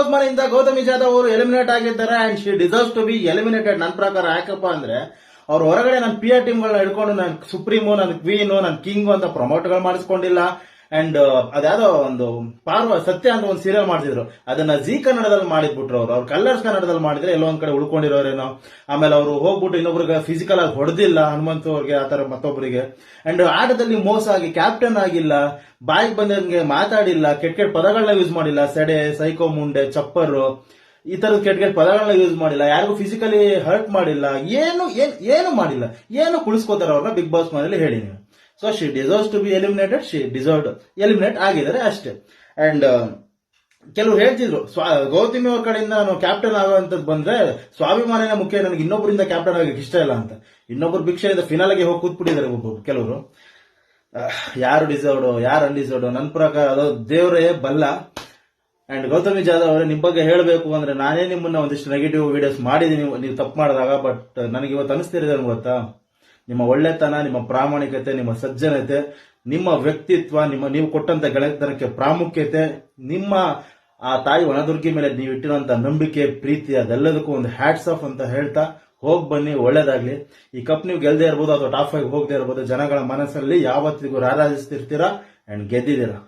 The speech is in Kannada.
ಬಾಸ್ ಮನೆಯಿಂದ ಗೌತಮಿ ಜಾಧವ್ ಅವರು ಎಲಿಮಿನೇಟ್ ಆಗಿದ್ದಾರೆ and she deserves to be eliminated ನನ್ನ ಪ್ರಕಾರ ಯಾಕಪ್ಪ ಅಂದ್ರೆ ಅವ್ರ ಹೊರಗಡೆ ನನ್ನ ಪಿ ಆರ್ ಟೀಮ್ಗಳನ್ನ ಹಿಡ್ಕೊಂಡು ನಾನು ಸುಪ್ರೀಮು ನನ್ನ ಕ್ವೀನು ನನ್ನ ಕಿಂಗು ಅಂತ ಪ್ರಮೋಟ್ಗಳು ಮಾಡಿಸ್ಕೊಂಡಿಲ್ಲ. ಅಂಡ್ ಅದ್ಯಾವ ಒಂದು ಪಾರ್ವ ಸತ್ಯ ಅಂತ ಒಂದು ಸೀರಿಯಲ್ ಮಾಡ್ತಿದ್ರು. ಅದನ್ನ ಜಿ ಕನ್ನಡದಲ್ಲಿ ಮಾಡಿದ್ಬಿಟ್ರು ಅವರು. ಅವ್ರು ಕಲ್ಲರ್ಸ್ ಕನ್ನಡದಲ್ಲಿ ಮಾಡಿದ್ರೆ ಎಲ್ಲೋ ಒಂದ್ ಕಡೆ ಉಳ್ಕೊಂಡಿರೋರೇನೋ. ಆಮೇಲೆ ಅವರು ಹೋಗ್ಬಿಟ್ಟು ಇನ್ನೊಬ್ರಿಗೆ ಫಿಸಿಕಲ್ ಆಗಿ ಹೊಡೆದಿಲ್ಲ. ಹನುಮಂತ ಅವ್ರಿಗೆ ಆತರ ಮತ್ತೊಬ್ಬರಿಗೆ ಅಂಡ್ ಆಟದಲ್ಲಿ ಮೋಸ ಆಗಿ ಕ್ಯಾಪ್ಟನ್ ಆಗಿಲ್ಲ. ಬಾಯಿಗೆ ಬಂದಂಗೆ ಮಾತಾಡಿಲ್ಲ. ಕೆಟ್ಟ ಕೆಟ್ಟ ಪದಗಳನ್ನ ಯೂಸ್ ಮಾಡಿಲ್ಲ. ಸೆಡೆ, ಸೈಕೋ, ಮುಂಡೆ, ಚಪ್ಪರು. ಈ ತರದ ಕೆಟ್ಟ ಕೆಟ್ಟ ಪದಗಳನ್ನ ಯೂಸ್ ಮಾಡಿಲ್ಲ. ಯಾರಿಗೂ ಫಿಸಿಕಲಿ ಹರ್ಟ್ ಮಾಡಿಲ್ಲ. ಏನ್, ಏನು ಮಾಡಿಲ್ಲ. ಏನು ಕುಳಿಸ್ಕೋತಾರ ಅವ್ರನ್ನ ಬಿಗ್ ಬಾಸ್ ಮನೇಲಿ ಹೇಳಿ ನೀವು. So she deserves to be eliminated she deserve eliminate ಆಗಿದ್ದಾರೆ ಅಷ್ಟೇ. ಅಂಡ್ ಕೆಲವರು ಹೇಳ್ತಿದ್ರು ಗೌತಮಿ ಅವ್ರ ಕಡೆಯಿಂದ ನಾನು ಕ್ಯಾಪ್ಟನ್ ಆಗುವಂತ ಬಂದ್ರೆ ಸ್ವಾಭಿಮಾನಿನ ಮುಖ್ಯ ನನಗೆ ಇನ್ನೊಬ್ಬರಿಂದ ಕ್ಯಾಪ್ಟನ್ ಆಗಕ್ಕೆ ಇಷ್ಟ ಇಲ್ಲ ಅಂತ. ಇನ್ನೊಬ್ರು ಭಿಕ್ಷೆಯಿಂದ ಫಿನಾಲ್ಗೆ ಹೋಗಿ ಕೂತ್ಬಿಟ್ಟಿದ್ದಾರೆ ಒಬ್ಬೊಬ್ರು ಕೆಲವರು. ಯಾರು ಡಿಸರ್ವ್ ಯಾರು ಅನ್ಡಿಸರ್ವ್ಡ್ ನನ್ನ ಪ್ರಕಾರ ಅದು ದೇವರೇ ಬಲ್ಲ. ಅಂಡ್ ಗೌತಮಿ ಜಾಧವ್ ಅವರೇ ನಿಮ್ಮ ಬಗ್ಗೆ ಹೇಳಬೇಕು ಅಂದ್ರೆ ನಾನೇ ನಿಮ್ಮನ್ನ ಒಂದಿಷ್ಟು ನೆಗೆಟಿವ್ ವಿಡಿಯೋಸ್ ಮಾಡಿದೀನಿ ನೀವು ತಪ್ಪು ಮಾಡಿದಾಗ ಬಟ್ ನನಗೆ ಇವತ್ತು ಅನಿಸ್ತಿರೋದೇನು ಗೊತ್ತಾ? ನಿಮ್ಮ ಒಳ್ಳೆತನ, ನಿಮ್ಮ ಪ್ರಾಮಾಣಿಕತೆ, ನಿಮ್ಮ ಸಜ್ಜನತೆ, ನಿಮ್ಮ ವ್ಯಕ್ತಿತ್ವ, ನಿಮ್ಮ ನೀವು ಕೊಟ್ಟಂತ ಗೆಳೆತನಕ್ಕೆ ಪ್ರಾಮುಖ್ಯತೆ, ನಿಮ್ಮ ಆ ತಾಯಿ ಒಣದುರ್ಗಿ ಮೇಲೆ ನೀವು ಇಟ್ಟಿರುವಂತ ನಂಬಿಕೆ, ಪ್ರೀತಿ, ಅದೆಲ್ಲದಕ್ಕೂ ಒಂದು ಹ್ಯಾಟ್ಸ್ ಆಫ್ ಅಂತ ಹೇಳ್ತಾ ಹೋಗಿ ಬನ್ನಿ, ಒಳ್ಳೇದಾಗ್ಲಿ. ಈ ಕಪ್ ನೀವು ಗೆಲ್ದೇ ಇರ್ಬೋದು, ಅಥವಾ ಟಾಪ್ ಫೈವ್ ಹೋಗದೆ ಇರ್ಬೋದು, ಜನಗಳ ಮನಸ್ಸಲ್ಲಿ ಯಾವತ್ತಿಗೂ ರಾರಾಜಿಸ್ತಿರ್ತೀರಾ ಅಂಡ್ ಗೆದ್ದಿದ್ದೀರಾ.